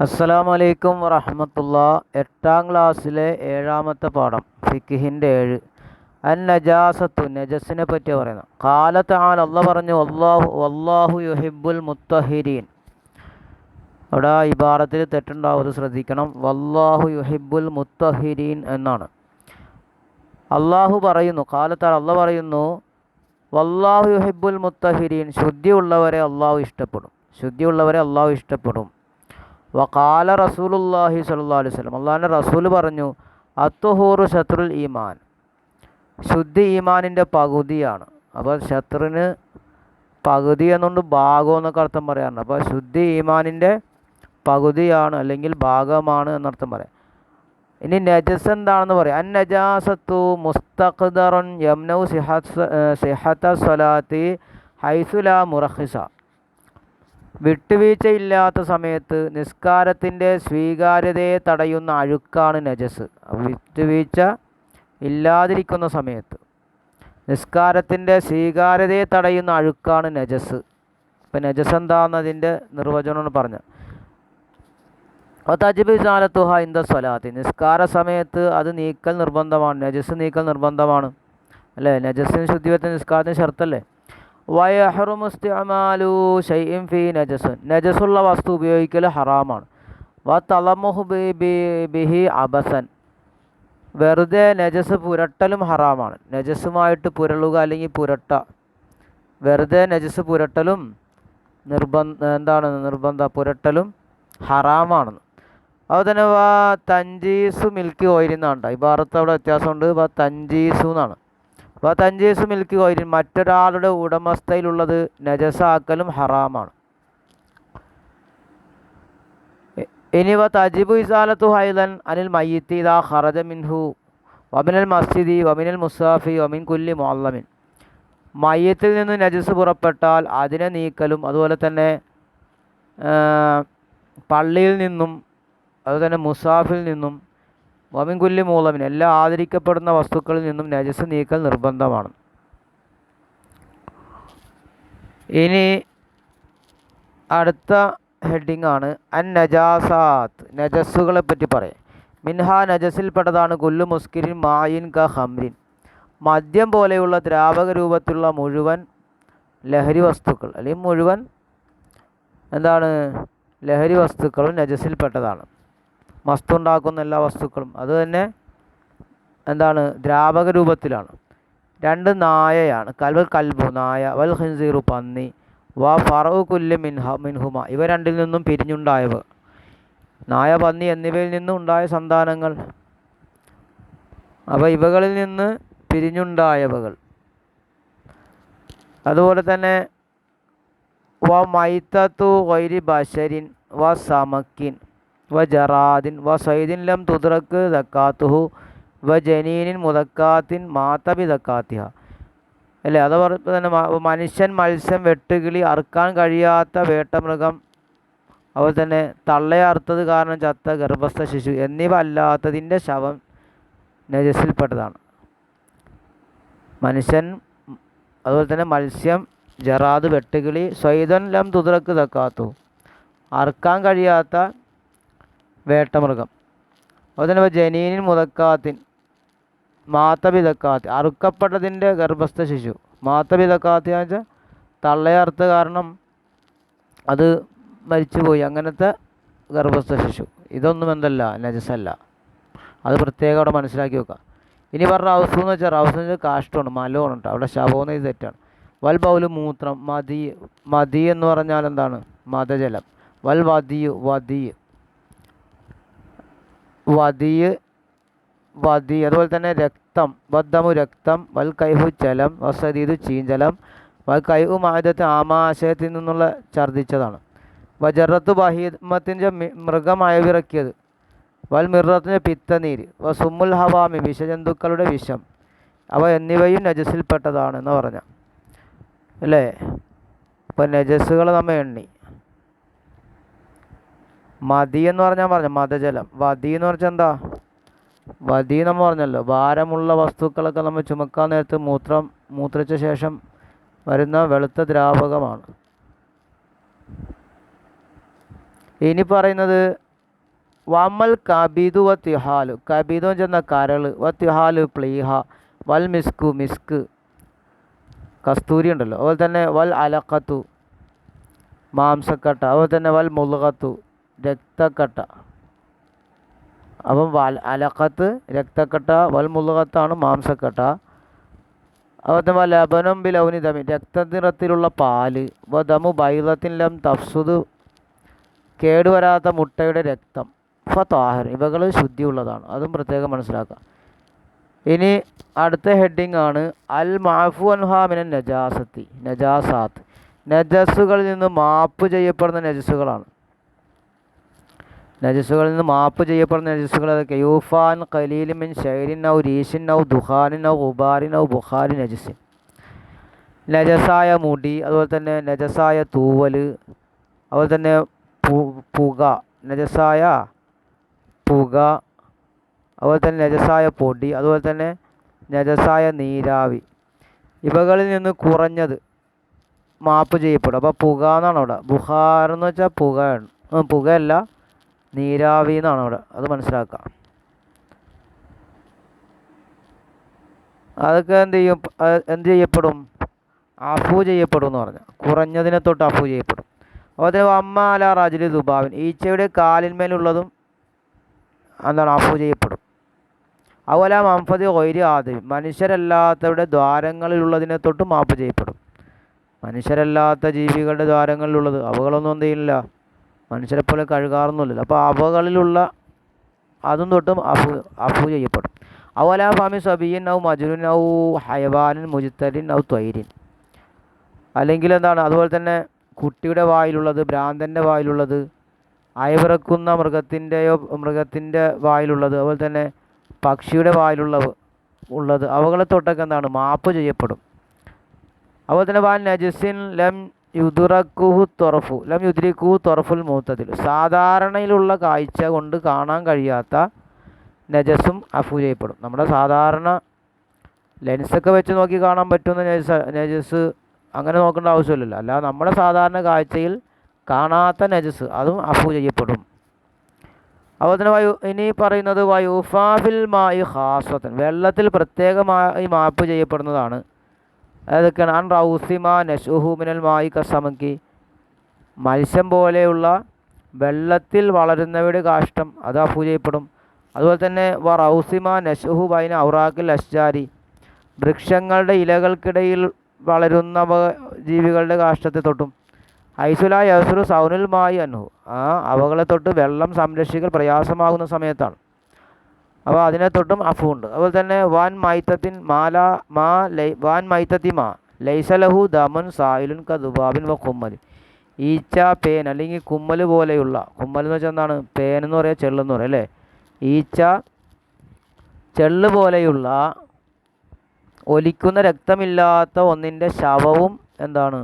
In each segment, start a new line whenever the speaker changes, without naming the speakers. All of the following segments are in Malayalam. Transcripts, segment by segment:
അസ്സലാമു അലൈക്കും വറഹമത്തുള്ള. എട്ടാം ക്ലാസ്സിലെ ഏഴാമത്തെ പാഠം ഫിക്കിഹിന്റെ ഏഴ്. അൻ നജാസത്തു നജസിനെ പറ്റി പറയുന്നു ആൽ അല്ല പറഞ്ഞു അള്ളാഹു അള്ളാഹു യുഹിബുൽ മുത്തഹിരീൻ. അവിടെ ഇബാറത്തിൽ തെറ്റുണ്ടാവും അത് ശ്രദ്ധിക്കണം. വല്ലാഹു യുഹിബുൽ മുത്തഹിരീൻ എന്നാണ്. അള്ളാഹു പറയുന്നു കാലത്താൽ അല്ല പറയുന്നു വല്ലാഹു യുഹിബുൽ മുത്തഹിരീൻ. ശുദ്ധിയുള്ളവരെ അള്ളാഹു ഇഷ്ടപ്പെടും. ശുദ്ധിയുള്ളവരെ അള്ളാഹു ഇഷ്ടപ്പെടും. വക്കാല റസൂലുല്ലാഹി സല്ലാ അലൈഹി സ്വലം അള്ളാഹിന്റെ റസൂൽ പറഞ്ഞു അത്തുഹൂറു ശത്രുൽ ഈമാൻ. ശുദ്ധി ഈമാനിന്റെ പകുതിയാണ്. അപ്പോൾ ശത്രുവിന് പകുതി എന്നുകൊണ്ട് ഭാഗം എന്നൊക്കെ അർത്ഥം പറയാറുണ്ട്. അപ്പോൾ ശുദ്ധി ഈമാനിന്റെ പകുതിയാണ് അല്ലെങ്കിൽ ഭാഗമാണ് എന്നർത്ഥം പറയാം. ഇനി നജസ് എന്താണെന്ന് പറയാം. അൻ നജാസത്തു മുസ്തഖ്ദറുൻ യംനൗ സിഹത്ത് സിഹത്ത സ്വലാത്തി ഹൈസുല മുറഹിസ വിട്ടുവീഴ്ചയില്ലാത്ത സമയത്ത് നിസ്കാരത്തിന്റെ സ്വീകാര്യതയെ തടയുന്ന അഴുക്കാണ് നജസ്. വിട്ടുവീഴ്ച ഇല്ലാതിരിക്കുന്ന സമയത്ത് നിസ്കാരത്തിന്റെ സ്വീകാര്യതയെ തടയുന്ന അഴുക്കാണ് നജസ്. ഇപ്പം നജസ് എന്താണെന്നതിന്റെ നിർവചനമാണ് പറഞ്ഞത്. തജിബ് ജാലത്തുഹ ഇന്ത സ്വലാത്തി. നിസ്കാര സമയത്ത് അത് നീക്കൽ നിർബന്ധമാണ്. നജസ് നീക്കൽ നിർബന്ധമാണ്. അല്ലേ? നജസ്സിന് ശുദ്ധിവത്തിന് നിസ്കാരത്തിന് ഷർത്തല്ലേ? വയഹറുമുസ്തിമാലു ഷൈഇം ഫി നജസുൻ നജസുള്ള വസ്തു ഉപയോഗിക്കൽ ഹറാമാണ്. വ തലമുഹു ബിഹി അബസൻ. വെറുതെ നജസ് പുരട്ടലും ഹറാമാണ്. നജസുമായിട്ട് പുരളുക അല്ലെങ്കിൽ പുരട്ട. വെറുതെ നജസ് പുരട്ടലും നിർബന്ധ എന്താണ് നിർബന്ധ? പുരട്ടലും ഹറാമാണെന്ന് അതുപോലെ തന്നെ വാ തഞ്ചീസു മിൽക്ക് ഓയിലിന്നാണ് ഇബാറത്ത് അവിടെ വ്യത്യാസമുണ്ട്. വാ തഞ്ചീസു എന്നാണ്. അപ്പോൾ തഞ്ചീസ് മിൽക്ക് ഓയിൽ മറ്റൊരാളുടെ ഉടമസ്ഥയിലുള്ളത് നജസാക്കലും ഹറാമാണ്. ഇനി തജിബു ഇസാലത്തു ഹൈലൻ അനിൽ മയ്യത്തി ഇതാ ഖറജ മിൻഹു വമിനൽ മസ്ജിദി വമിനൽ മുസാഫി വമിൻ കുല്ലി മുഅല്ലമിൻ. മയ്യത്തിൽ നിന്ന് നജസ് പുറപ്പെട്ടാൽ അതിനെ നീക്കലും അതുപോലെ തന്നെ പള്ളിയിൽ നിന്നും അതുപോലെ തന്നെ മുസാഫിൽ നിന്നും വമിൻ മൂലമിന് എല്ലാ ആദരിക്കപ്പെടുന്ന വസ്തുക്കളിൽ നിന്നും നജസ് നീക്കൽ നിർബന്ധമാണ്. ഇനി അടുത്ത ഹെഡിങ് ആണ്. അൻ നജാസാത്ത് നജസ്സുകളെ പറ്റി പറയാം. മിൻഹ നജസിൽപ്പെട്ടതാണ് കുല്ലു മുസ്കിരിൻ മായിൻ ക ഹംരിൻ മദ്യം പോലെയുള്ള ദ്രാവക രൂപത്തിലുള്ള മുഴുവൻ ലഹരി വസ്തുക്കൾ അല്ലെങ്കിൽ മുഴുവൻ എന്താണ് ലഹരി വസ്തുക്കളും നജസിൽപ്പെട്ടതാണ് മസ്തു ഉണ്ടാക്കുന്ന എല്ലാ വസ്തുക്കളും. അത് തന്നെ എന്താണ്? ദ്രാവക രൂപത്തിലാണ്. രണ്ട് നായയാണ്. കൽവൽ കൽബു നായ വൽ ഹിൻസീറു പന്നി വ ഫറു കുല്ല് മിൻഹ മിൻഹുമ. ഇവ രണ്ടിൽ നിന്നും പിരിഞ്ഞുണ്ടായവ. നായ പന്നി എന്നിവയിൽ നിന്നും ഉണ്ടായ സന്താനങ്ങൾ. അപ്പോൾ ഇവകളിൽ നിന്ന് പിരിഞ്ഞുണ്ടായവകൾ. അതുപോലെ തന്നെ വ മൈത്തത്തു വൈരി ബഷരിൻ വ സമക്കിൻ വ ജറാദിൻ വ സൈദിൻ ലം തുദ്രക്ക് ദക്കാത്തുഹു വ ജനീനിൻ മുതക്കാത്തിൻ മാത്തബി ദക്കാത്തിഹ അല്ലേ? അത് തന്നെ മനുഷ്യൻ മത്സ്യം വെട്ടുകിളി അറുക്കാൻ കഴിയാത്ത വേട്ടമൃഗം അതുപോലെ തന്നെ തള്ളയറുത്തത് കാരണം ചത്ത ഗർഭസ്ഥ ശിശു എന്നിവ അല്ലാത്തതിന്റെ ശവം നജസിൽപ്പെട്ടതാണ് മനുഷ്യൻ അതുപോലെ തന്നെ മത്സ്യം ജറാദ് വെട്ടുകിളി സ്വൈതൻ ലം തുതിറക്ക് തക്കാത്തു അറുക്കാൻ കഴിയാത്ത വേട്ടമൃഗം. അതുപോലെ തന്നെ ജനീനിൻ മുതക്കാത്തിൻ മാത്തപിതക്കാത്തി അറുക്കപ്പെട്ടതിന്റെ ഗർഭസ്ഥ ശിശു. മാത്തപിതക്കാത്തി എന്ന് വെച്ചാൽ തള്ളയറുത്ത കാരണം അത് മരിച്ചുപോയി. അങ്ങനത്തെ ഗർഭസ്ഥ ശിശു. ഇതൊന്നും എന്തല്ല നജസല്ല. അത് പ്രത്യേകം അവിടെ മനസ്സിലാക്കി വെക്കുക. ഇനി പറഞ്ഞ റൗസു എന്ന് വെച്ചാൽ റൗസ് എന്ന് വെച്ചാൽ കാഷ്ടമാണ് മലമാണ് കേട്ടോ. അവിടെ ശവമെന്ന് ഇത് തെറ്റാണ്. വൽ ബൗൽ മൂത്രം മതി മതി എന്ന് പറഞ്ഞാൽ എന്താണ്? മതജലം വൽ വതിയു വതി വതിയ് വതി അതുപോലെ തന്നെ രക്തം വദ്ദമു രക്തം വൽ കൈഹു ജലം വസദീദു ചീഞ്ചലം വൽ കൈഹു മായത്തെ ആമാശയത്തിൽ നിന്നുള്ള ഛർദ്ദിച്ചതാണ്. വജറത്ത് ബഹീമത്തിന്റെ മൃഗമയവിറക്കിയത് വൽ മിറത്തിന്റെ പിത്തനീര് വ ഹവാമി വിഷജന്തുക്കളുടെ വിഷം അവ എന്നിവയും നജസിൽപ്പെട്ടതാണെന്ന് പറഞ്ഞ. അല്ലേ? ഇപ്പം നജസ്സുകൾ നമ്മൾ എണ്ണി. മതി എന്ന് പറഞ്ഞാൽ പറഞ്ഞു മതജലം. വതി എന്ന് പറഞ്ഞാൽ എന്താ? വതി എന്ന് പറഞ്ഞല്ലോ. ഭാരമുള്ള വസ്തുക്കളൊക്കെ നമ്മൾ ചുമക്കാൻ നേരത്ത് മൂത്രം മൂത്രിച്ച ശേഷം വരുന്ന വെളുത്ത ദ്രാവകമാണ്. ഇനി പറയുന്നത് വമൽ കബീദു വ കബീദു എന്ന് ചെന്ന കരൾ വ പ്ലീഹ. വൽ മിസ്കു മിസ്ക്. കസ്തൂരി ഉണ്ടല്ലോ. അതുപോലെ തന്നെ വൽ അലക്കത്തു മാംസക്കട്ട. അതുപോലെ തന്നെ വൽ മുളുകത്തു രക്തക്കട്ട. അപ്പം വൽ അലക്കത്ത് രക്തക്കട്ട വൽ മുളുകത്താണ് മാംസക്കട്ട. അതുപോലെ ലബനം ബിലൗനി ദമി രക്തനിറത്തിലുള്ള പാൽ. വ ദമു ബൈലത്തിൻ ലം തഫ്സുദ് കേടുവരാത്ത മുട്ടയുടെ രക്തം. ഫ താഹർ ഇവകൾ ശുദ്ധിയുള്ളതാണ്. അതും പ്രത്യേകം മനസ്സിലാക്കുക. ഇനി അടുത്ത ഹെഡിങ് ആണ് അൽ മാഫു അൻഹാമിന നജാസത്തി നജാസാത്ത്. നജസ്സുകളിൽ നിന്ന് മാപ്പ് ചെയ്യപ്പെടുന്ന നജസ്സുകളാണ്. നജസ്സുകളിൽ നിന്ന് മാപ്പ് ചെയ്യപ്പെടുന്ന നജസ്സുകൾ അതൊക്കെ. യൂഫാൻ ഖലീലിമിൻ ഷൈരിൻ ഔ രീഷിൻ ഔ ദുഹാനിൻ ഔ ഉബാരിൻ ഔ ബുഹാരി നജസിൻ നജസായ മുടി അതുപോലെ തന്നെ നജസായ തൂവൽ അതുപോലെ തന്നെ പുക നജസായ പുക അതുപോലെ തന്നെ നജസായ പൊടി അതുപോലെ തന്നെ നജസായ നീരാവി. ഇവകളിൽ നിന്ന് കുറഞ്ഞത് മാപ്പ് ചെയ്യപ്പെടും. അപ്പോൾ പുക എന്നാണ് അവിടെ. ബുഹാർ എന്ന് വെച്ചാൽ പുകയാണ് പുകയല്ല. നീരാവി എന്നാണ് അവിടെ. അത് മനസ്സിലാക്കാം. അതൊക്കെ എന്ത് ചെയ്യും? എന്ത് ചെയ്യപ്പെടും? അഫു ചെയ്യപ്പെടും എന്ന് പറഞ്ഞു. കുറഞ്ഞതിനെ തൊട്ട് അഫു ചെയ്യപ്പെടും. അതുപോലെ തന്നെ അമ്മ അല റാജിലി ദുബാവിൻ. ഈച്ചയുടെ കാലിന്മേലുള്ളതും എന്താണ്? അഫു ചെയ്യപ്പെടും. അതുപോലെ മംഫതി ഒയിരി ആദ്യം മനുഷ്യരല്ലാത്തവരുടെ ദ്വാരങ്ങളിലുള്ളതിനെ തൊട്ട് മാപ്പ് ചെയ്യപ്പെടും. മനുഷ്യരല്ലാത്ത ജീവികളുടെ ദ്വാരങ്ങളിലുള്ളത്. അവകളൊന്നും എന്ത് ചെയ്യില്ല മനുഷ്യരെ പോലെ കഴുകാറൊന്നുമില്ലല്ലോ. അപ്പോൾ അവകളിലുള്ള അതും തൊട്ടും അഫു അഫു ചെയ്യപ്പെടും. അവല ഫാമി സബിയൻ ഔ മജുനുൻ ഔ ഹയവാനൻ മുജിത്തരിൻ ഔ ത്വൈരിൻ. അല്ലെങ്കിൽ എന്താണ്? അതുപോലെ തന്നെ കുട്ടിയുടെ വായിലുള്ളത് ഭ്രാന്തന്റെ വായിലുള്ളത് അയവിറക്കുന്ന മൃഗത്തിന്റെയോ മൃഗത്തിന്റെ വായിലുള്ളത് അതുപോലെ തന്നെ പക്ഷിയുടെ വായിലുള്ള ഉള്ളത് അവകളെ തൊട്ടൊക്കെ എന്താണ്? മാപ്പ് ചെയ്യപ്പെടും. അതുപോലെ തന്നെ വാൻ നജസിൻ ലം യുദുറക്കുഹു തൊറഫു ലം യുദ്രിക്കുഹു തൊറഫുൽ മൂത്തതിൽ. സാധാരണയിലുള്ള കാഴ്ച കൊണ്ട് കാണാൻ കഴിയാത്ത നജസും അഫു ചെയ്യപ്പെടും. നമ്മുടെ സാധാരണ ലെൻസൊക്കെ വെച്ച് നോക്കി കാണാൻ പറ്റുന്ന നജസ് നജസ് അങ്ങനെ നോക്കേണ്ട ആവശ്യമില്ലല്ലോ. അല്ലാതെ നമ്മുടെ സാധാരണ കാഴ്ചയിൽ കാണാത്ത നജസ് അതും അഫു ചെയ്യപ്പെടും. അതുപോലെ തന്നെ വയു ഇനി പറയുന്നത് വയുഫാഫിൽ മായി ഹാസ്വത്തൻ വെള്ളത്തിൽ പ്രത്യേകമായി മാപ്പ് ചെയ്യപ്പെടുന്നതാണ് അതൊക്കെയാണ് അൻ റൗസിമ നഷുഹു മിനൽ മായി മത്സ്യം പോലെയുള്ള വെള്ളത്തിൽ വളരുന്നവയുടെ കാഷ്ടം അത് അഫു ചെയ്യപ്പെടും അതുപോലെ തന്നെ വ റൗസിമ നഷുഹു ബൈന ഔറാഖിൽ അഷ്ജാരി വൃക്ഷങ്ങളുടെ ഇലകൾക്കിടയിൽ വളരുന്ന ജീവികളുടെ കാഷ്ടത്തെ തൊട്ടും. ഐസുല യസുറു സൗനുൽ മായി അനുഹു ആ അവകളെ തൊട്ട് വെള്ളം സംരക്ഷിക്കൽ പ്രയാസമാകുന്ന സമയത്താണ്. അപ്പോൾ അതിനെ തൊട്ടും അഫുണ്ട് അതുപോലെ തന്നെ വാൻ മൈത്തത്തിൻ മാല മാ ലൈ വാൻ മൈത്തത്തി മാ ലൈസലഹു ദമൻ സായിലുൻ കദുബാബിൻ വ കുമ്മൽ. ഈച്ച പേൻ അല്ലെങ്കിൽ കുമ്മൽ പോലെയുള്ള കുമ്മൽ എന്ന് വെച്ചാൽ എന്താണ്? പേൻ എന്ന് പറയുക ചെള്ളെന്ന് പറയാം അല്ലേ? ഈച്ച ചെള്ള് പോലെയുള്ള ഒലിക്കുന്ന രക്തമില്ലാത്ത ഒന്നിന്റെ ശവവും എന്താണ്?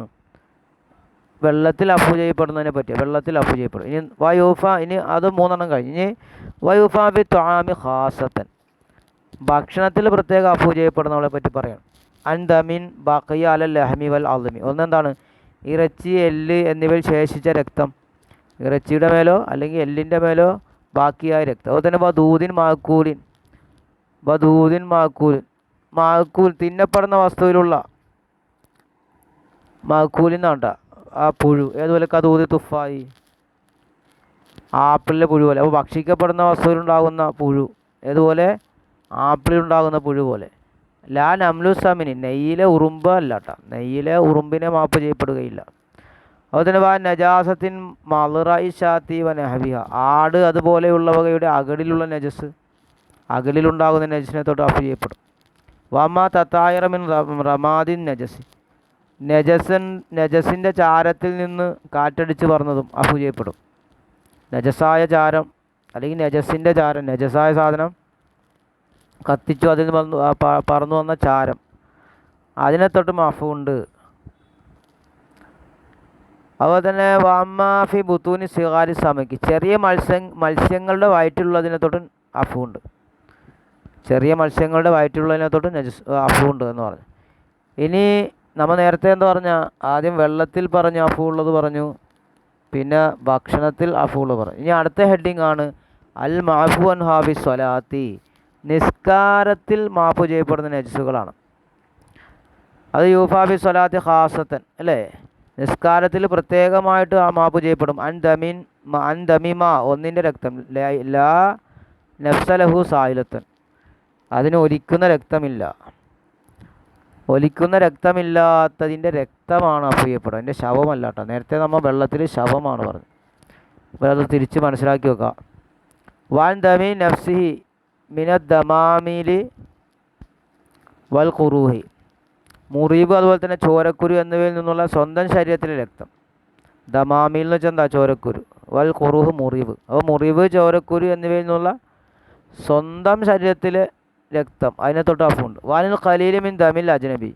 വെള്ളത്തിൽ അഫു ചെയ്യപ്പെടുന്നതിനെ പറ്റി വെള്ളത്തിൽ അഫു ചെയ്യപ്പെടും. ഇനി വയൂഫ ഇനി അത് മൂന്നെണ്ണം കഴിഞ്ഞ് ഇനി വയൂഫ ബി ത്വാമി ഹാസത്തൻ ഭക്ഷണത്തിൽ പ്രത്യേക അഫു ചെയ്യപ്പെടുന്നവളെ പറ്റി പറയാം അൻദമിൻ ബാക്കിയ അല ലഹമി വൽ അൽമി ഒന്നെന്താണ്? ഇറച്ചി എല്ല് എന്നിവയിൽ ശേഷിച്ച രക്തം. ഇറച്ചിയുടെ മേലോ അല്ലെങ്കിൽ എല്ലിന്റെ മേലോ ബാക്കിയായ രക്തം. അതുപോലെ തന്നെ വധൂദിൻ മാക്കൂലിൻ വധൂദിൻ മാക്കൂലിൻ മാക്കൂൽ തിന്നപ്പെടുന്ന വസ്തുവിലുള്ള മാക്കൂലിൻ എന്നാണ്ട ആ പുഴു ഏതുപോലെ കതൂതി തുഫായി. ആപ്പിളിലെ പുഴു പോലെ. അപ്പോൾ ഭക്ഷിക്കപ്പെടുന്ന വസ്തുവിലുണ്ടാകുന്ന പുഴു ഏതുപോലെ? ആപ്പിളിലുണ്ടാകുന്ന പുഴു പോലെ. ലാ നംലുസമിനി നെയ്യിലെ ഉറുമ്പ് അല്ല കേട്ടോ നെയ്യിലെ ഉറുമ്പിനെ മാപ്പ് ചെയ്യപ്പെടുകയില്ല. അതുപോലെ വാ നജാസത്തിൻ മലറായി ഷാത്തി വ നഹബിഹ ആട് അതുപോലെയുള്ളവകയുടെ അകടിലുള്ള നജസ് അകലിലുണ്ടാകുന്ന നജസിനെ തൊട്ട് അഫ് ചെയ്യപ്പെടും. വമ തത്തായിറമിൻ റമാദിൻ നജസ്. നജസൻ നജസിന്റെ ചാരത്തിൽ നിന്ന് കാറ്റടിച്ച് പറഞ്ഞതും അപൂജയപ്പെടും നജസായ ചാരം അല്ലെങ്കിൽ നജസിന്റെ ചാരം നജസായ സാധനം കത്തിച്ചു അതിൽ നിന്ന് പറന്നു വന്ന ചാരം. അതിനെ തൊട്ട് അഫുണ്ട് അതുപോലെ തന്നെ വാമാഫി ബുത്തൂനി സിഹാരി സമയ്ക്ക്. ചെറിയ മത്സ്യ മത്സ്യങ്ങളുടെ വയറ്റിലുള്ളതിനെ തൊട്ട് അഫുണ്ട് ചെറിയ മത്സ്യങ്ങളുടെ വയറ്റിലുള്ളതിനെ തൊട്ട് നജസ് അഫുണ്ട് എന്ന് പറഞ്ഞു. ഇനി നമ്മൾ നേരത്തെ എന്താ പറഞ്ഞ? ആദ്യം വെള്ളത്തിൽ പറഞ്ഞു അഫു ഉള്ളത് പറഞ്ഞു. പിന്നെ ഭക്ഷണത്തിൽ അഫു ഉള്ളത് പറഞ്ഞു. ഇനി അടുത്ത ഹെഡിങ് ആണ് അൽ മാഫു അൻ ഹാബി സ്വലാത്തി. നിസ്കാരത്തിൽ മാപ്പു ചെയ്യപ്പെടുന്ന നജസുകളാണ്. അത് യൂഫാബി സ്വലാത്തി ഹാസത്തൻ അല്ലേ? നിസ്കാരത്തിൽ പ്രത്യേകമായിട്ട് ആ മാപ്പ് ചെയ്യപ്പെടും. അൻ ദമിൻ അൻ ദമിമ ഒന്നിന്റെ രക്തം. ല- നഫ്സലഹു സായിലത്തൻ. അതിന് ഒലിക്കുന്ന രക്തമില്ല. ഒലിക്കുന്ന രക്തമില്ലാത്തതിന്റെ രക്തമാണ് അപ്പ് ചെയ്യപ്പെടുക അതിന്റെ ശവമല്ല കേട്ടോ നേരത്തെ നമ്മൾ വെള്ളത്തിൽ ശവമാണ് പറഞ്ഞത്. അപ്പോൾ അത് തിരിച്ച് മനസ്സിലാക്കി വെക്കുക വാൻ ദമി നഫ്സിഹി മിന ദമാമിലി വൽ കുറൂഹി മുറിവ് അതുപോലെ തന്നെ ചോരക്കുരു എന്നിവയിൽ നിന്നുള്ള സ്വന്തം ശരീരത്തിലെ രക്തം. ദമാമിൽ എന്ന് വെച്ചാൽ എന്താ? ചോരക്കുരു. വൽ കുറുഹ് മുറിവ്. അപ്പോൾ മുറിവ് ചോരക്കുരു എന്നിവയിൽ നിന്നുള്ള സ്വന്തം ശരീരത്തിലെ രക്തം. അതിനെ തൊട്ട് അഫുണ്ട് വാനിൽ ഖലീലി മിൻ ദമിൽ അജ്നബി.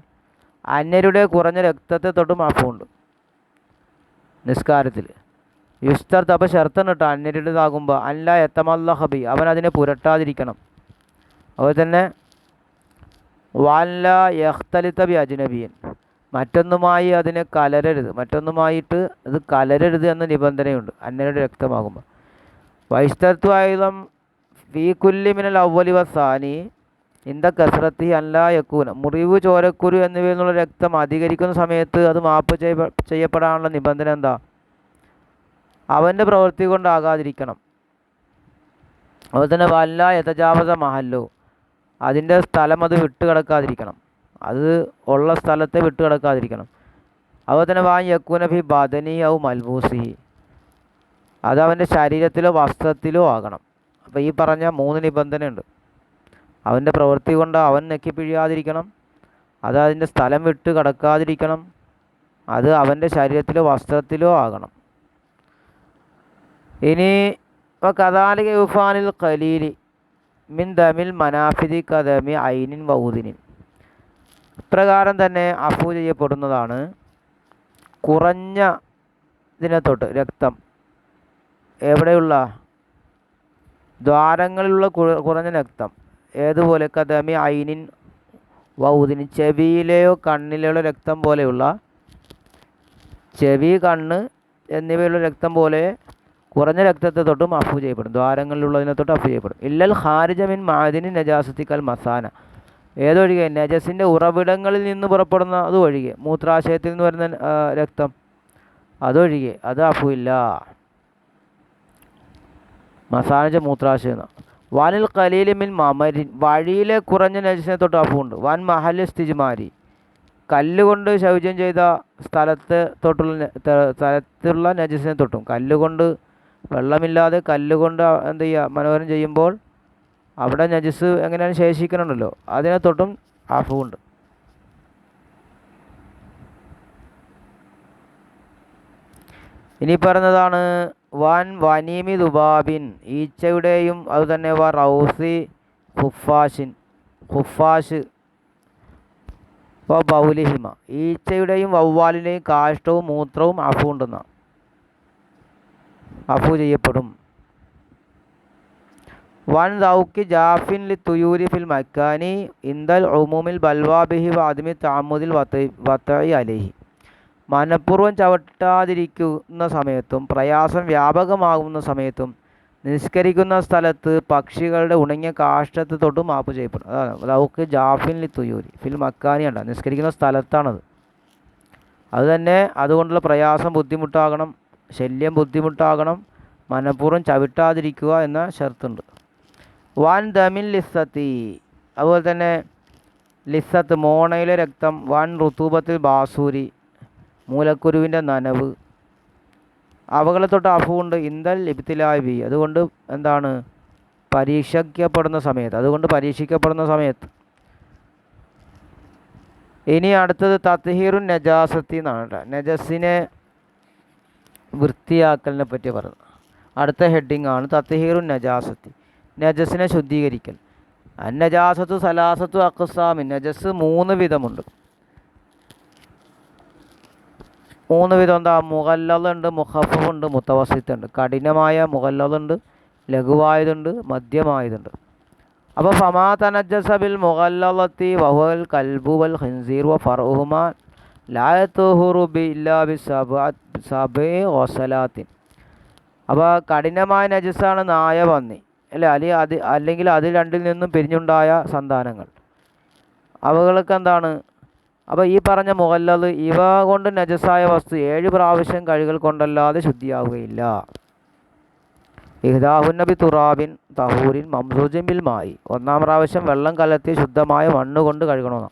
അന്യരുടെ കുറഞ്ഞ രക്തത്തെ തൊട്ടും അഫുണ്ട് നിസ്കാരത്തിൽ. യുസ്തർ തപ ഷർത്തണ് ഇട്ട അന്യരുടേതാകുമ്പോൾ അല്ല എത്തമല്ല ഹബി. അവൻ അതിനെ പുരട്ടാതിരിക്കണം. അതുപോലെ തന്നെ വാല്ല യഹ്തലിത്തബി അജ്നബിയൻ. മറ്റൊന്നുമായി അതിനെ കലരരുത്. മറ്റൊന്നുമായിട്ട് അത് കലരരുത് എന്ന നിബന്ധനയുണ്ട് അന്യരുടെ രക്തമാകുമ്പോൾ വൈസ്തത്വായുധം ഫീ കുല്ലി മിനൽ അവലി വസാനി ഇന്ത കസറത്തി അല്ല യക്കൂന മുറിവ് ചോരക്കുരു എന്നിവയിൽ നിന്നുള്ള രക്തം അധികരിക്കുന്ന സമയത്ത് അത് മാപ്പ് ചെയ്യ ചെയ്യപ്പെടാനുള്ള നിബന്ധന എന്താ? അവന്റെ പ്രവൃത്തി കൊണ്ടാകാതിരിക്കണം. അതുപോലെ തന്നെ വല്ല യഥജാപത മഹല്ലോ. അതിന്റെ സ്ഥലം അത് വിട്ടുകിടക്കാതിരിക്കണം അത് ഉള്ള സ്ഥലത്തെ വിട്ടുകിടക്കാതിരിക്കണം അതുപോലെ തന്നെ വാ യക്കൂന ഫി ബദനി ഔ മൽബൂസി. അത് അവന്റെ ശരീരത്തിലോ വസ്ത്രത്തിലോ ആകണം. അപ്പോൾ ഈ പറഞ്ഞ മൂന്ന് നിബന്ധനയുണ്ട്. അവന്റെ പ്രവൃത്തി കൊണ്ട് അവൻ നെക്കി പിഴിയാതിരിക്കണം. അത് അതിന്റെ സ്ഥലം വിട്ട് കടക്കാതിരിക്കണം. അത് അവന്റെ ശരീരത്തിലോ വസ്ത്രത്തിലോ ആകണം. ഇനി ഇപ്പോൾ കഥാലിക യുഫാനിൽ ഖലീലി മിൻ ദമിൽ മനാഫിദി കദമി ഐനിൻ വൗദിനിൻ. ഇപ്രകാരം തന്നെ അഫു ചെയ്യപ്പെടുന്നതാണ്. കുറഞ്ഞ ഇതിനെ തൊട്ട് രക്തം എവിടെയുള്ള ദ്വാരങ്ങളിലുള്ള കുറഞ്ഞ രക്തം. ഏതുപോലെ കദമി ഐനിൻ വൗദിന് ചെവിയിലെയോ കണ്ണിലെയോ രക്തം പോലെയുള്ള ചെവി കണ്ണ് എന്നിവയുള്ള രക്തം പോലെ കുറഞ്ഞ രക്തത്തെ തൊട്ടും അഫു ചെയ്യപ്പെടും. ദ്വാരങ്ങളിലുള്ളതിനെ തൊട്ട് അഫു ചെയ്യപ്പെടും. ഇല്ലൽ ഹാരിജമിൻ മാദിനി നജാസത്തിക്കൽ മസാന. ഏതൊഴികെ? നജസിന്റെ ഉറവിടങ്ങളിൽ നിന്ന് പുറപ്പെടുന്ന അത് ഒഴികെ മൂത്രാശയത്തിൽ നിന്ന് വരുന്ന രക്തം. അതൊഴികെ. അത് അഫു ഇല്ല മസാനജ മൂത്രാശയം. വാനിൽ കലീലിമിൻ മമരിൻ. വഴിയിലെ കുറഞ്ഞ നജസിനെ തൊട്ട് അഫുണ്ട് വൻ മഹൽ സ്ഥിതിമാരി. കല്ലുകൊണ്ട് ശൗചം ചെയ്ത സ്ഥലത്ത് തൊട്ടുള്ള സ്ഥലത്തുള്ള നജസിനെ തൊട്ടും. കല്ലുകൊണ്ട് വെള്ളമില്ലാതെ കല്ലുകൊണ്ട് എന്ത് ചെയ്യുക മനോഹരം ചെയ്യുമ്പോൾ അവിടെ നജസ് എങ്ങനെയാണ് ശേഷിക്കണമല്ലോ അതിനെ തൊട്ടും അഫുണ്ട് ഇനി പറഞ്ഞതാണ് വാൻ വനീമി ദുബാബിൻ. ഈച്ചയുടെയും അതുതന്നെ വ റൗസി ഖുഫാഷിൻ. ഖുഫാഷ് വ ബൗലിഹിമ. ഈച്ചയുടെയും വവ്വാലിന്റെയും കാഷ്ടവും മൂത്രവും അഫു ഉണ്ടെന്ന. അഫു ചെയ്യപ്പെടും. വൻ ദൗക്കി ജാഫിൻ ലി തുയൂരി ഫിൽ മക്കാനി ഇന്ദൽ ഉമൂമിൽ ബൽവാബിഹി വാദിമി താമുദിൽ വത്തഴി അലഹി. മനഃപൂർവം ചവിട്ടാതിരിക്കുന്ന സമയത്തും പ്രയാസം വ്യാപകമാകുന്ന സമയത്തും നിസ്കരിക്കുന്ന സ്ഥലത്ത് പക്ഷികളുടെ ഉണങ്ങിയ കാഷ്ടത്തെ തൊട്ട് മാപ്പ് ചെയ്യപ്പെടും. അതാണ്. ലൗക്ക് ജാഫിൻ തുയൂരി. ഫിൽ മക്കാനി ഉണ്ട് നിസ്കരിക്കുന്ന സ്ഥലത്താണത്. അത് തന്നെ അതുകൊണ്ടുള്ള പ്രയാസം ബുദ്ധിമുട്ടാകണം ശല്യം ബുദ്ധിമുട്ടാകണം മനഃപൂർവം ചവിട്ടാതിരിക്കുക എന്ന ഷർത്തുണ്ട്. വാൻ ദമിൻ ലിസ്സത്തി. അതുപോലെ തന്നെ ലിസ്സത്ത് മോണയിലെ രക്തം വൻ ഋതൂപത്തിൽ ബാസൂരി. മൂലക്കുരുവിന്റെ നനവ്. അവകളെ തൊട്ട് അഫുണ്ട് ഇന്ദൽ ലിപ്തിലായി ബി അതുകൊണ്ട് എന്താണ്? പരീക്ഷിക്കപ്പെടുന്ന സമയത്ത് അതുകൊണ്ട് പരീക്ഷിക്കപ്പെടുന്ന സമയത്ത്. ഇനി അടുത്തത് തത്ഹീറുൻ നജാസത്തി എന്നാണ് നജസിനെ വൃത്തിയാക്കലിനെ പറ്റി പറയുന്നത്. അടുത്ത ഹെഡിങ് ആണ് തത്ഹീറുൻ നജാസത്തി. നജസിനെ ശുദ്ധീകരിക്കൽ. അന്നജാസത്തു സലാസത്തു അക്സാമിൻ നജസ് മൂന്ന് വിധമുണ്ട്. മൂന്ന് വിധം എന്താ മുഹല്ലതുണ്ട് മുഹഫുണ്ട് മുത്തവസിത്തുണ്ട്. കഠിനമായ മുഹല്ലതുണ്ട് ലഘുവായതുണ്ട് മധ്യമായതുണ്ട്. അപ്പോൾ ഫമാ തനജസബിൽ മുഹല്ലത്തി വഹുൽ കൽബു വൽ ഹിൻസീർ വ ഫറുഹുമാൻ ലായത്തുഹുറുബി ഇല്ലാ ബി സബേ ഒസലാത്തിൻ അപ്പോൾ കഠിനമായ നജസാണ് നായ പന്നി അല്ലെ അല്ലെ അത് അല്ലെങ്കിൽ അത് രണ്ടിൽ നിന്നും പിരിഞ്ഞുണ്ടായ സന്താനങ്ങൾ. അവകൾക്ക് എന്താണ്? അപ്പോൾ ഈ പറഞ്ഞ മുഹല്ലത് ഇവ കൊണ്ട് നജസായ വസ്തു ഏഴ് പ്രാവശ്യം കഴുകൽ കൊണ്ടല്ലാതെ ശുദ്ധിയാവുകയില്ല. ഇഹ്ദാഹുന്നബി തുറാബിൻ തഹൂരിൻ മംസൂജിൻ ബിൽ മായി ഒന്നാം പ്രാവശ്യം വെള്ളം കലർത്തി ശുദ്ധമായ മണ്ണ് കൊണ്ട് കഴുകണമെന്ന്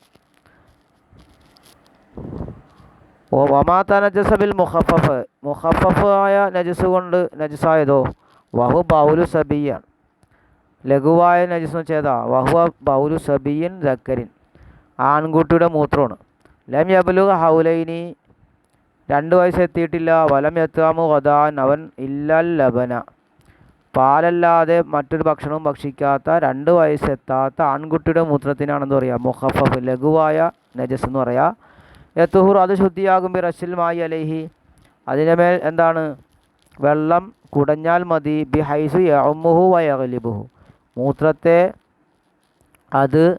ഓ വമാത്ത നജസബിൽ മുഹഫഫ് മുഹഫഫ് മുഖഫഫായ നജസ് കൊണ്ട് നജസായതോ? വഹു ബൗലു സബിയാണ് ലഘുവായ നജസ് ചെയ്ത വഹു ബൗലു സബിയൻ ദക്കരിൻ ആൺകുട്ടിയുടെ മൂത്രമാണ്. ലം യബ്ലു ഹൗലൈനി. രണ്ട് വയസ്സെത്തിയിട്ടില്ല. വലം എത്താമു ഖദാൻ. അവൻ ഇല്ലൽ ലബന. പാലല്ലാതെ മറ്റൊരു ഭക്ഷണവും ഭക്ഷിക്കാത്ത രണ്ട് വയസ്സെത്താത്ത ആൺകുട്ടിയുടെ മൂത്രത്തിനാണെന്ന് പറയാം. മുഹഫഫ് ലഘുവായ നജസ് എന്ന് പറയാം. യത്തുഹുർ അത് ശുദ്ധിയാകും. ബി റസിൽ മായി അലൈഹി. അതിന്റെ മേൽ എന്താണ്? വെള്ളം കുടഞ്ഞാൽ മതി. ബി ഹൈസു യമുഹു വയലിബുഹു മൂത്രത്തെ അത്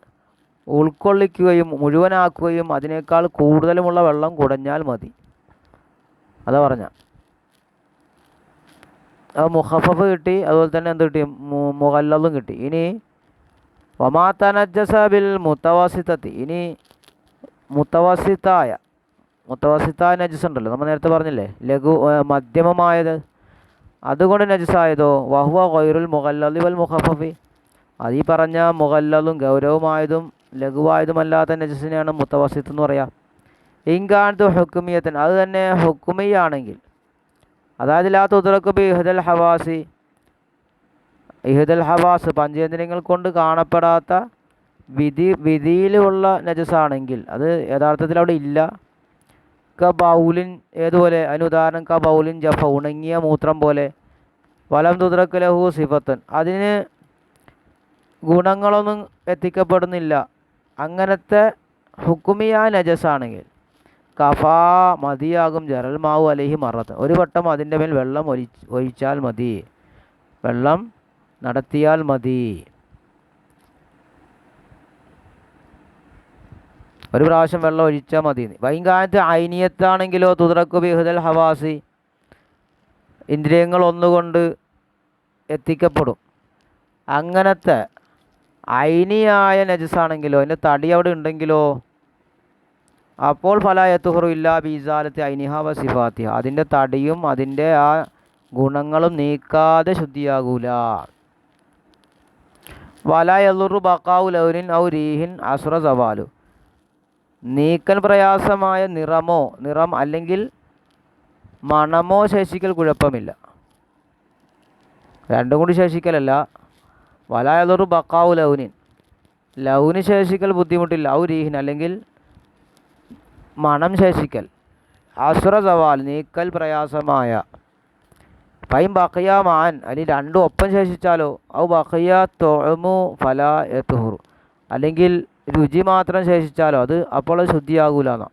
ഉൾക്കൊള്ളിക്കുകയും മുഴുവനാക്കുകയും അതിനേക്കാൾ കൂടുതലുമുള്ള വെള്ളം കുടഞ്ഞാൽ മതി. അതാ പറഞ്ഞ. അത് മുഹഫഫ് കിട്ടി അതുപോലെ തന്നെ എന്ത് കിട്ടി? മുഹല്ലതും കിട്ടി. ഇനി വമാത്തനജസ ബിൽ മുത്തവാസിത്തത്തി ഇനി മുത്തവാസിത്തായ മുത്തവാസിത്തായ നജസ് ഉണ്ടല്ലോ നമ്മൾ നേരത്തെ പറഞ്ഞില്ലേ? ലഘു മധ്യമമായത്. അതുകൊണ്ട് നജസായതോ? വഹുവ ഗൈറുൽ മുഹല്ലി വൽ മുഹഫഫി അത് പറഞ്ഞ മുഹല്ലതും ഗൗരവമായതും ലഘുവായതുമല്ലാത്ത നജസിനെയാണ് മുത്തവസിത്ത് എന്ന് പറയാം. ഇങ്കാനത്ത് ഹുക്കുമിയത്തൻ അത് തന്നെ ഹുക്കുമിയാണെങ്കിൽ അതായത് ലാ തുതറക്കുബി ഇഹദൽ ഹവാസി. ഇഹദൽ ഹവാസ് പഞ്ചേന്ദ്രിയങ്ങൾ കൊണ്ട് കാണപ്പെടാത്ത വിധി വിധിയിലുള്ള നജസാണെങ്കിൽ അത് യഥാർത്ഥത്തിൽ അവിടെ ഇല്ല. ക ബൗലിൻ ഏതുപോലെ അതിന് ഉദാഹരണം ക ബൗലിൻ ജഫ ഉണങ്ങിയ മൂത്രം പോലെ. വലം തുതറക്ക് ലഹു സിഫത്തൻ അതിന് ഗുണങ്ങളൊന്നും എത്തിക്കപ്പെടുന്നില്ല. അങ്ങനത്തെ ഹുക്കുമിയ നജസാണെങ്കിൽ കഫാ മതിയാകും ജറൽ മാവു അലഹി മറത്ത്. ഒരു വട്ടം അതിന്റെ മേൽ വെള്ളം ഒഴി ഒഴിച്ചാൽ മതി. വെള്ളം നടത്തിയാൽ മതി. ഒരു പ്രാവശ്യം വെള്ളം ഒഴിച്ചാൽ മതി. വൈകാലത്ത് ഐനിയത്താണെങ്കിലോ തുതറക്കു ബിഹുദൽ ഹവാസി ഇന്ദ്രിയങ്ങൾ ഒന്നുകൊണ്ട് എത്തിക്കപ്പെടും. അങ്ങനത്തെ ഐനിയായ നജസാണെങ്കിലോ? അതിന്റെ തടി അവിടെ ഉണ്ടെങ്കിലോ? അപ്പോൾ ഫലായത്തുഹറു ഇല്ല ബീസാലത്തെ ഐനിഹ വ സിഫാത്തിഹ. അതിന്റെ തടിയും അതിന്റെ ആ ഗുണങ്ങളും നീക്കാതെ ശുദ്ധിയാകൂല. വലായലുറു ബക്കാവു ലൗരിൻ ഔ രീഹിൻ അസുറ സവാലു. നീക്കൻ പ്രയാസമായ നിറമോ നിറം അല്ലെങ്കിൽ മണമോ ശേഷിക്കൽ കുഴപ്പമില്ല. രണ്ടും കൂടി ശേഷിക്കലല്ല. വലായതൊരു ബക്കാവു ലൗനിൻ. ലൗന് ശേഷിക്കൽ ബുദ്ധിമുട്ടില്ല. ഔ അല്ലെങ്കിൽ മണം ശേഷിക്കൽ. അസുറ സവാൽ നീക്കൽ പ്രയാസമായ. ഫൈം ബഖിയ മാൻ അല്ലെങ്കിൽ രണ്ടും ഒപ്പം ശേഷിച്ചാലോ? ഔ ബഖിയ തൊഴമു ഫല എത്തുഹുറു അല്ലെങ്കിൽ രുചി മാത്രം ശേഷിച്ചാലോ? അത് അപ്പോൾ ശുദ്ധിയാകൂല എന്നാ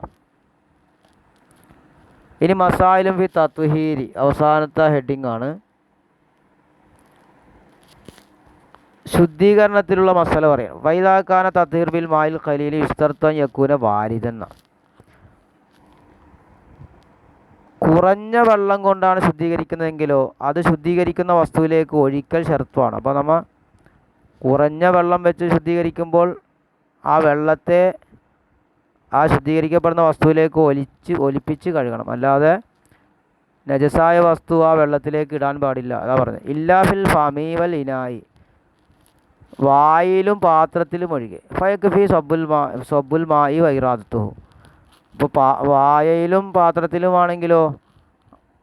ഇനി മസായിലും ഫി തത്വഹീരി അവസാനത്തെ ഹെഡിങ് ആണ് ശുദ്ധീകരണത്തിലുള്ള മസല പറയാം. വൈദാക്കാന തത്തീർ ബിൽ മായിൽ ഖലീലി വിസ്തർത്തം യക്കൂന വാരിതെന്ന കുറഞ്ഞ വെള്ളം കൊണ്ടാണ് ശുദ്ധീകരിക്കുന്നതെങ്കിലോ അത് ശുദ്ധീകരിക്കുന്ന വസ്തുവിലേക്ക് ഒഴിക്കൽ ഷർത്വമാണ് അപ്പോൾ നമ്മൾ കുറഞ്ഞ വെള്ളം വെച്ച് ശുദ്ധീകരിക്കുമ്പോൾ ആ വെള്ളത്തെ ആ ശുദ്ധീകരിക്കപ്പെടുന്ന വസ്തുവിലേക്ക് ഒലിച്ച് ഒലിപ്പിച്ച് കഴുകണം. അല്ലാതെ നജസായ വസ്തു ആ വെള്ളത്തിലേക്ക് ഇടാൻ പാടില്ല. അതാ പറഞ്ഞത്. ഇല്ലാഫിൽ ഫമീവൽ ഇനായി. വായിലും പാത്രത്തിലും ഒഴികെ. ഫയക്ക് ഫി സബുൽ മാ സബുൽ മായി വൈറാദത്തു ഇപ്പോൾ പാ വായയിലും പാത്രത്തിലുമാണെങ്കിലോ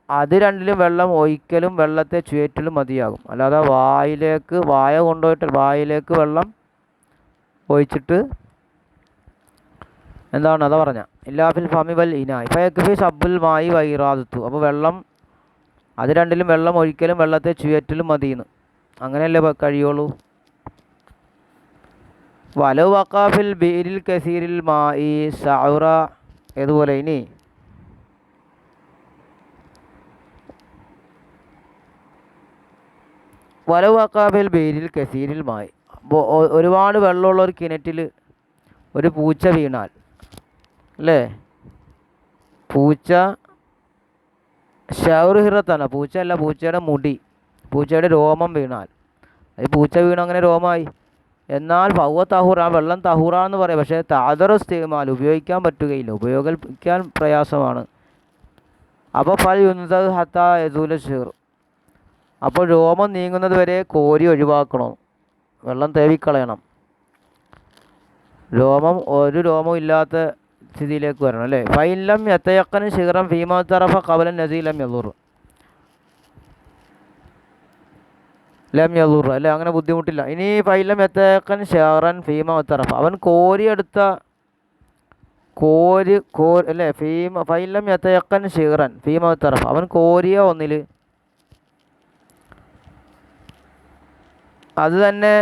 അത് രണ്ടിലും വെള്ളം ഒഴിക്കലും വെള്ളത്തെ ചുയറ്റലും മതിയാകും. അല്ലാതെ വായിലേക്ക് വായ കൊണ്ടുപോയിട്ട് വായിലേക്ക് വെള്ളം ഒഴിച്ചിട്ട് എന്താണ് അതാ പറഞ്ഞ? ഇല്ലാഫിൽ ഫമി വൽ ഇനായി. ഫയക്ക് സബുൽ മായി വൈറാദത്തു. അപ്പോൾ വെള്ളം അത് രണ്ടിലും വെള്ളം ഒഴിക്കലും വെള്ളത്തെ ചുയറ്റലും മതിയെന്ന്. അങ്ങനെയല്ലേ കഴിയുള്ളൂ? വലവ് വക്കാഫിൽ ബീരിൽ കസീരിൽ മാ ഈ സൗറ ഇതുപോലെ ഇനി? വലവ് വക്കാഫിൽ ബീരിൽ കസീരിൽ മായി ഒരുപാട് വെള്ളമുള്ള ഒരു കിണറ്റിൽ ഒരു പൂച്ച വീണാൽ അല്ലേ? പൂച്ച ഷൗർഹിറത്താണ് പൂച്ച അല്ല പൂച്ചയുടെ മുടി പൂച്ചയുടെ രോമം വീണാൽ. അത് പൂച്ച വീണങ്ങനെ രോമായി എന്നാൽ ഫൗവ തഹൂർ ആ വെള്ളം തഹൂറാന്ന് പറയാം. പക്ഷേ താതറ സ്ഥിമാൽ ഉപയോഗിക്കാൻ പറ്റുകയില്ല. ഉപയോഗിക്കാൻ പ്രയാസമാണ്. അപ്പോൾ ഫൽ യുന്ത ഹത്ത യസൂല ഷീർ അപ്പോൾ രോമം നീങ്ങുന്നത് വരെ കോരി ഒഴിവാക്കണം. വെള്ളം തേവിക്കളയണം. രോമം ഒരു രോമം ഇല്ലാത്ത സ്ഥിതിയിലേക്ക് വരണം അല്ലേ? ഫൈലം എത്തയക്കനും ശിഖറം ഫീമ തറഫ കവലൻ നസീലം യദൂർ. ലം അല്ലേ അങ്ങനെ ബുദ്ധിമുട്ടില്ല. ഇനി ഫൈലം എത്തേക്കൻ ഷെയറൻ ഫീമ ഒത്തറഫ് അവൻ കോരിയെടുത്ത കോരി കോ അല്ലേ ഫീമ ഫൈലം എത്തേക്കൻ ഷീറൻ ഫീമ ഒത്തറഫ് അവൻ കോരിയ ഒന്നിൽ അത് തന്നെ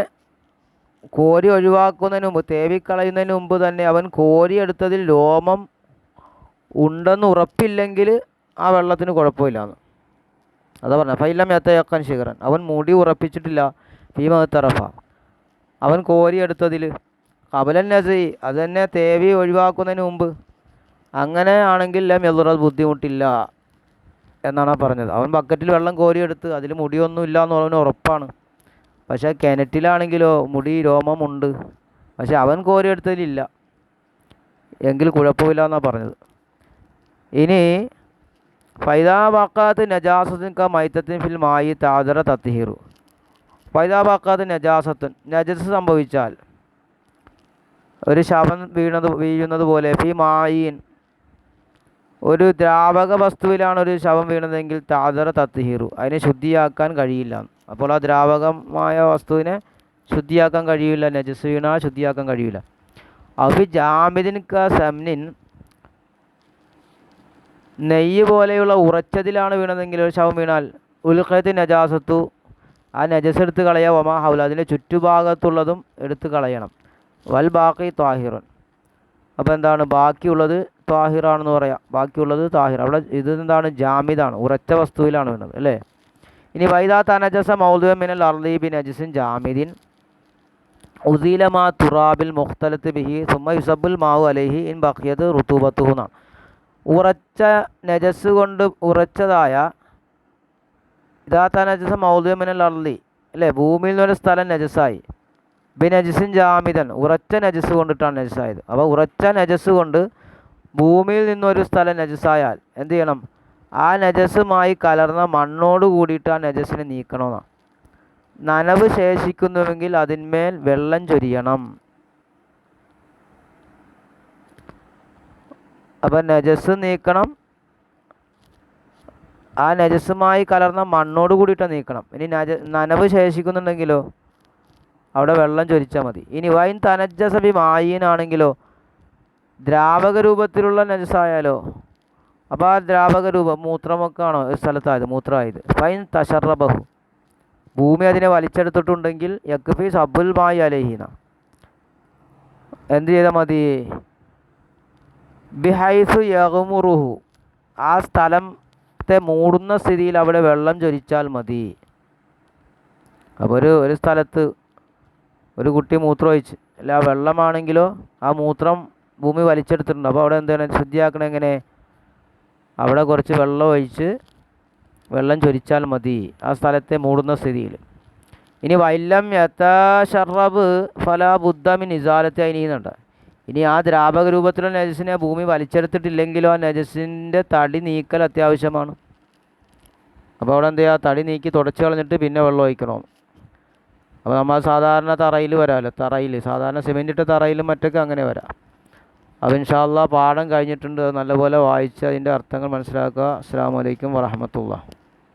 കോരി ഒഴിവാക്കുന്നതിന് മുമ്പ് തേവിക്കളയുന്നതിന് മുമ്പ് തന്നെ അവൻ കോരിയെടുത്തതിൽ രോമം ഉണ്ടെന്ന് ഉറപ്പില്ലെങ്കിൽ ആ വെള്ളത്തിന് കുഴപ്പമില്ലാന്ന്. അതാ പറഞ്ഞ ഫൈലം എത്തയക്കാൻ ശിഖരൻ. അവൻ മുടി ഉറപ്പിച്ചിട്ടില്ല ഭീമത്തറഫ അവൻ കോരിയെടുത്തതിൽ കബലൻ നസി അത് തന്നെ തേവി ഒഴിവാക്കുന്നതിന് മുമ്പ് അങ്ങനെ ആണെങ്കിൽ ലം എതുറത് ബുദ്ധിമുട്ടില്ല എന്നാണ് പറഞ്ഞത്. അവൻ ബക്കറ്റിൽ വെള്ളം കോരിയെടുത്ത് അതിൽ മുടിയൊന്നും ഇല്ല എന്ന് പറഞ്ഞ ഉറപ്പാണ്. പക്ഷേ കിണറ്റിലാണെങ്കിലോ മുടി രോമമുണ്ട്. പക്ഷെ അവൻ കോരിയെടുത്തതിലില്ല എങ്കിൽ കുഴപ്പമില്ല എന്നാണ് പറഞ്ഞത്. ഇനി ഫൈദാ ബാക്കാത്ത് നജാസത്തിൻ ക മൈത്തത്തിൻ ഫിൽ മായി താതറ തത്തിഹിറു ഫൈദാബാക്കാത്ത് നജാസത്തുൻ നജസ് സംഭവിച്ചാൽ ഒരു ശവം വീണത് വീഴുന്നത് പോലെ ഫി മായിൻ ഒരു ദ്രാവക വസ്തുവിലാണ് ഒരു ശവം വീണതെങ്കിൽ താതറ തത്തിഹിറു അതിനെ ശുദ്ധിയാക്കാൻ കഴിയില്ല. അപ്പോൾ ആ ദ്രാവകമായ വസ്തുവിനെ ശുദ്ധിയാക്കാൻ കഴിയില്ല നജസ് വീണാൽ ശുദ്ധിയാക്കാൻ കഴിയില്ല. അഫി ജാമിദിൻ ക സെംനിൻ നെയ്യ് പോലെയുള്ള ഉറച്ചതിലാണ് വീണതെങ്കിൽ ഒരു ശവം വീണാൽ ഉൽഖത്ത് നജാസത്തു ആ നജസ് എടുത്ത് കളയുക ഒമാ ഹൗല. അതിന്റെ ചുറ്റുഭാഗത്തുള്ളതും എടുത്ത് കളയണം. വൽ ബാക്കി താഹിറൻ. അപ്പോൾ എന്താണ്? ബാക്കിയുള്ളത് താഹിറാണെന്ന് പറയാം. ബാക്കിയുള്ളത് താഹിർ. അവിടെ ഇത് എന്താണ്? ജാമിദാണ്. ഉറച്ച വസ്തുവിലാണ് വീണത് അല്ലേ? ഇനി വൈദാ തനജസ മൗദുവ മിനൽ അർദീബി നജസിൻ ജാമിദിൻ. ഉദീലമാ തുറാബിൽ മുഖ്തലത്ത് ബിഹി സുമ്മ യുസബുൽ മാവു അലൈഹി ഇൻ ബഖിയത് റുത്തൂബത്തു എന്നാണ്. ഉറച്ച നജസ് കൊണ്ട് ഉറച്ചതായ ഇതാത്ത നജസ് മൗദുവ മിനൽ അല്ലേ? ഭൂമിയിൽ നിന്നൊരു സ്ഥലം നജസായി. ബി നജസിൻ ജാമിദൻ ഉറച്ച നജസ് കൊണ്ടിട്ടാണ് നജസായത്. അപ്പോൾ ഉറച്ച നജസ് കൊണ്ട് ഭൂമിയിൽ നിന്നൊരു സ്ഥലം നജസായാൽ എന്ത് ചെയ്യണം? ആ നജസുമായി കലർന്ന മണ്ണോട് കൂടിയിട്ട് ആ നജസിനെ നീക്കണമെന്നാണ്. നനവ് ശേഷിക്കുന്നുവെങ്കിൽ അതിന്മേൽ വെള്ളം ചൊരിയണം. അപ്പം നജസ് നീക്കണം. ആ നജസുമായി കലർന്ന മണ്ണോട് കൂടിയിട്ട് നീക്കണം. ഇനി നജ നനവ് ശേഷിക്കുന്നുണ്ടെങ്കിലോ അവിടെ വെള്ളം ചൊരിച്ചാൽ മതി. ഇനി വൈൻ തനജസബി മായീനാണെങ്കിലോ ദ്രാവക രൂപത്തിലുള്ള നജസായാലോ അപ്പോൾ ആ ദ്രാവക രൂപം മൂത്രമൊക്കെ ആണോ ഒരു സ്ഥലത്തായത്? മൂത്രമായത്. ഫൈൻ തഷറബഹു ഭൂമി അതിനെ വലിച്ചെടുത്തിട്ടുണ്ടെങ്കിൽ യക്ഫി സബുൽ മായി അലഹീന. എന്ത് ചെയ്താൽ മതി? ബിഹൈസു യഹമുറുഹു ആ സ്ഥലത്തെ മൂടുന്ന സ്ഥിതിയിൽ അവിടെ വെള്ളം ചൊരിച്ചാൽ മതി. അപ്പോൾ ഒരു ഒരു സ്ഥലത്ത് ഒരു കുട്ടി മൂത്രം ഒഴിച്ച് അല്ല ആ വെള്ളമാണെങ്കിലോ ആ മൂത്രം ഭൂമി വലിച്ചെടുത്തിട്ടുണ്ട്. അപ്പോൾ അവിടെ എന്താണ് ശുദ്ധിയാക്കണം എങ്ങനെ? അവിടെ കുറച്ച് വെള്ളം ഒഴിച്ച് വെള്ളം ചൊരിച്ചാൽ മതി ആ സ്ഥലത്തെ മൂടുന്ന സ്ഥിതിയിൽ. ഇനി വൈലം യഥാഷറബ് ഫല ബുദ്ധമിൻ നിസാലത്തെ അനിയുന്നുണ്ട് ഇനി ആ ദ്രാവക രൂപത്തിലുള്ള നജസിനെ ഭൂമി വലിച്ചെടുത്തിട്ടില്ലെങ്കിലോ ആ നജസിന്റെ തടി നീക്കൽ അത്യാവശ്യമാണ്. അപ്പോൾ അവിടെ എന്താ തടി നീക്കി തുടച്ചു കളഞ്ഞിട്ട് പിന്നെ വെള്ളം ഒഴിക്കണം. അപ്പോൾ നമ്മൾ സാധാരണ തറയിൽ വരാമല്ലോ? തറയിൽ. സാധാരണ സിമെന്റ് ഇട്ട തറയിലും മറ്റൊക്കെ അങ്ങനെ വരാം. അപ്പോൾ ഇൻഷാല്ല പാഠം കഴിഞ്ഞിട്ടുണ്ട്. നല്ലപോലെ വായിച്ച് അതിന്റെ അർത്ഥങ്ങൾ മനസ്സിലാക്കുക. അസ്സാം വലൈക്കും വറഹമത്തുള്ള